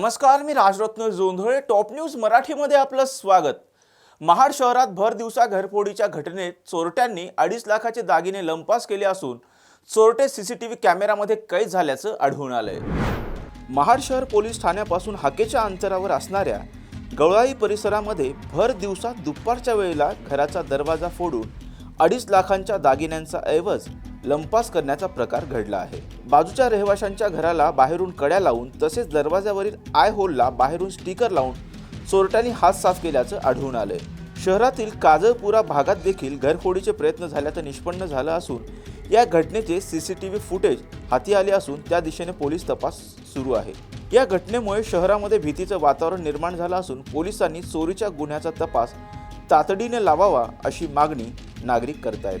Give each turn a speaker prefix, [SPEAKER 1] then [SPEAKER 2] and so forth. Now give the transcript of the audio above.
[SPEAKER 1] नमस्कार मी Rajratna Jondhale. Top news मराठीमध्ये आपलं स्वागत. महाड शहरात भर दिवसा घरफोडीच्या घटनेत चोरट्यांनी अडीच लाखाचे दागिने लंपास केले असून चोरटे सीसीटीव्ही कॅमेरामध्ये कैद झाल्याचं आढळून आलंय. महाड शहर पोलीस ठाण्यापासून हाकेच्या अंतरावर असणाऱ्या गवळाई परिसरामध्ये भर दिवसा दुपारच्या वेळेला घराचा दरवाजा फोडून अडीच लाखांच्या दागिन्यांचा ऐवज लंपास करण्याचा प्रकार घडला आहे. बाजूच्या रहिवाशांच्या घराला बाहेरून कड्या लावून तसेच दरवाजावरील आय होलला बाहेरून स्टिकर लावून चोरट्यांनी हात साफ केल्याचं आढळून आलंय. शहरातील काजळपुरा भागात देखील घरफोडीचे प्रयत्न झाल्याचं निष्पन्न झालं असून या घटनेचे C C T V footage हाती आले असून त्या दिशेने पोलीस तपास सुरू आहे. या घटनेमुळे शहरामध्ये भीतीचं वातावरण निर्माण झालं असून पोलिसांनी चोरीच्या गुन्ह्याचा तपास तातडीने लावावा अशी मागणी नागरिक करतायत.